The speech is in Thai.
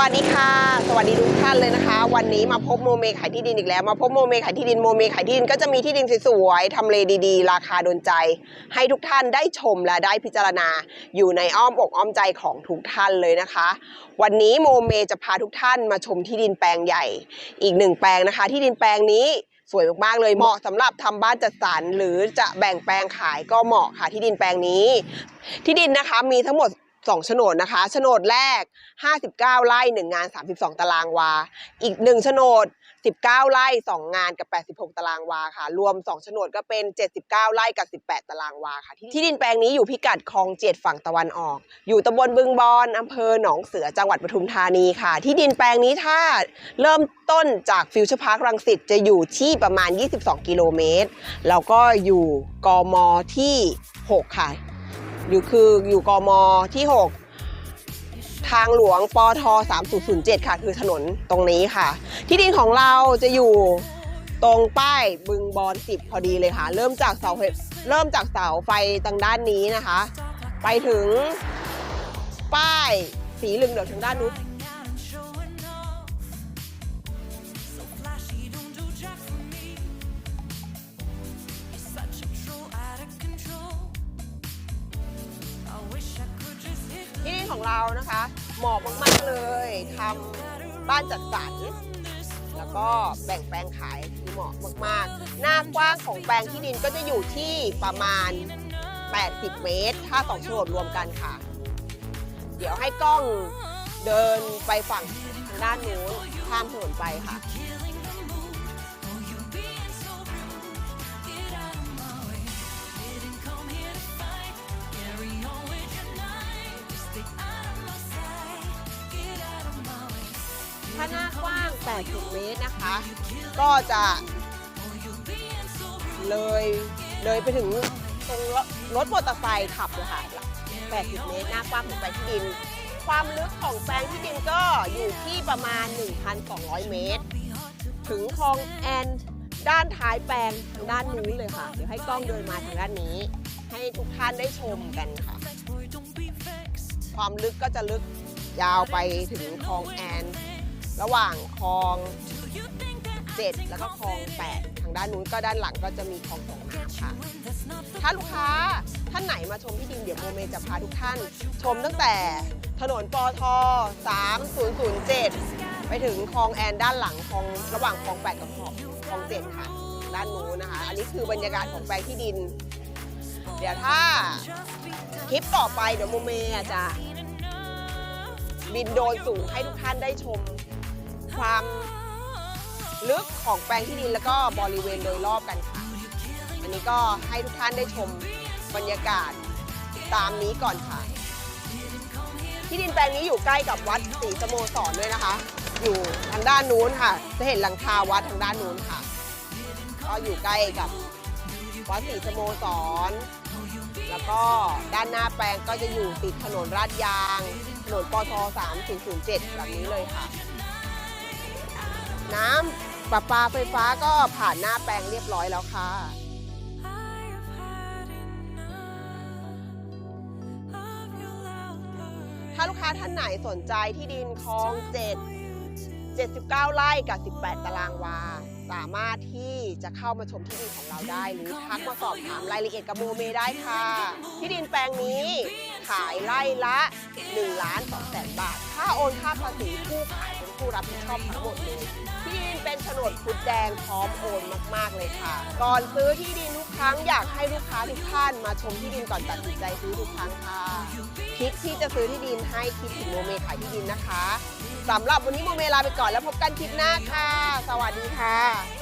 วัสดีค่ะ สวัสดีทุกท่านเลยนะคะ วันนี้มาพบโมเมขายที่ดินอีกแล้ว มาพบโมเมขายที่ดินโมเมขายที่ดินก็จะมีที่ดินสวยๆทำเลดีๆ ราคาโดนใจ ให้ทุกท่านได้ชมและได้พิจารณา อยู่ในอ้อมอกอ้อมใจของทุกท่านเลยนะคะ วันนี้โมเมจะพาทุกท่านมาชมที่ดินแปลงใหญ่ อีกหนึ่งแปลงนะคะ ที่ดินแปลงนี้สวยมากๆเลยเหมาะสำหรับทำบ้านจัดสรรหรือจะแบ่งแปลงขายก็เหมาะค่ะที่ดินแปลงนี้ ที่ดินนะคะมีทั้งหมด 2โฉนดนะคะโฉนดแรก 59 ไร่1งาน 32 ตารางวา อีก1โฉนด 19 ไร่2งานกับ 86 ตารางวาค่ะ รวม2โฉนดก็เป็น 79 ไร่กับ 18 ตารางวาค่ะ ที่ดินแปลงนี้อยู่พิกัดคลองเจ็ดฝั่งตะวันออก อยู่ตำบลบึงบอนอำเภอหนองเสือจังหวัดปทุมธานีค่ะ ที่ดินแปลงนี้ถ้าเริ่มต้นจากฟิวเจอร์พาร์ครังสิตจะอยู่ที่ประมาณ 22 กิโลเมตรแล้วก็อยู่กมที่ 6 ค่ะ อยู่คืออยู่กมที่ 6 ทางหลวงปอท3007 ค่ะ คือถนนตรงนี้ค่ะ ที่ดินของเราจะอยู่ตรงป้ายบึงบอลสิบพอดีเลยค่ะ เริ่มจากเสาเริ่มจากเสาไฟทางด้านนี้นะคะ ไปถึงป้ายสีเหลืองๆทางด้านนู้น ของเรานะคะเหมาะมากๆเลยทำบ้านจัดสรรแล้วก็แบ่งแปลงขายคือเหมาะมากๆ หน้ากว้างของแปลงที่ดินก็จะอยู่ที่ประมาณ 80 เมตร ถ้าสองโฉนดรวมกันค่ะ เดี๋ยวให้กล้องเดินไปฝั่งทางด้านนู้นข้ามถนนไปค่ะ ถ้าหน้ากว้าง 80 เมตรนะคะ ก็จะเลยเลยไปถึงตรงรถมอเตอร์ไซค์ขับเลยค่ะ 80 เมตร หน้ากว้างของแปลงที่ดิน ความลึกของแปลงที่ดินก็อยู่ที่ประมาณ 1,200 เมตร ถึงคลองแอนด้านท้ายแปลงทางด้านนู้นเลยค่ะ เดี๋ยวให้กล้องเดินมาทางด้านนี้ ให้ทุกท่านได้ชมกันค่ะ ความลึกก็จะลึกยาวไปถึงคลองแอน ระหว่างคลอง 7 แล้วก็คลอง 8 ทางด้านนู้นก็ด้านหลังก็จะมีคลองสองน้ำค่ะ ถ้าลูกค้าท่านไหนมาชมที่ดินเดี๋ยวโมเมจะพาทุกท่าน ชมตั้งแต่ถนนปอท3007 ไปถึงคลองแอนด้านหลังคลองระหว่างคลอง 8 กับคลองคลอง7ค่ะ ด้านนู้นนะคะ อันนี้คือบรรยากาศของแปลงที่ดิน เดี๋ยวถ้าคลิปต่อไปเดี๋ยวโมเมจะบินโดรนสูงให้ทุกท่านได้ชม ความลึกของแปลงที่ดินแล้วก็บริเวณโดยรอบกันค่ะ อันนี้ก็ให้ทุกท่านได้ชมบรรยากาศตามนี้ก่อนค่ะ ที่ดินแปลงนี้อยู่ใกล้กับวัดศรีสโมสรด้วยนะคะ อยู่ทางด้านนู้นค่ะ จะเห็นหลังคาวัดทางด้านนู้นค่ะ ก็อยู่ใกล้กับวัดศรีสโมสร แล้วก็ด้านหน้าแปลงก็จะอยู่ติดถนนลาดยาง ถนนปท 3007 แบบนี้เลยค่ะ น้ำประปาไฟฟ้าก็ผ่านหน้าแปลงเรียบร้อยแล้วค่ะ ถ้าลูกค้าท่านไหนสนใจที่ดินคลอง7 79 ไร่กับ 18 ตารางวา สามารถที่จะเข้ามาชมที่ดินของเราได้ หรือทักมาสอบถามรายละเอียดกับโมเมได้ค่ะ ที่ดินแปลงนี้ขายไร่ละ1ล้าน2แสนบาท ค่าโอนค่าภาษีผู้ขาย ผู้รับผิดชอบทั้งหมดเลยที่ดินเป็นโฉนดขุดแดงพร้อมโอนมาก ๆ เลยค่ะ ก่อนซื้อที่ดินทุกครั้งอยากให้ลูกค้าทุกท่านมาชมที่ดินก่อนตัดสินใจซื้อทุกครั้งค่ะคิดที่จะซื้อที่ดินให้คิดถึงโมเมขายที่ดินนะคะสำหรับวันนี้โมเมลาไปก่อนแล้วพบกันคลิปหน้าค่ะ สวัสดีค่ะ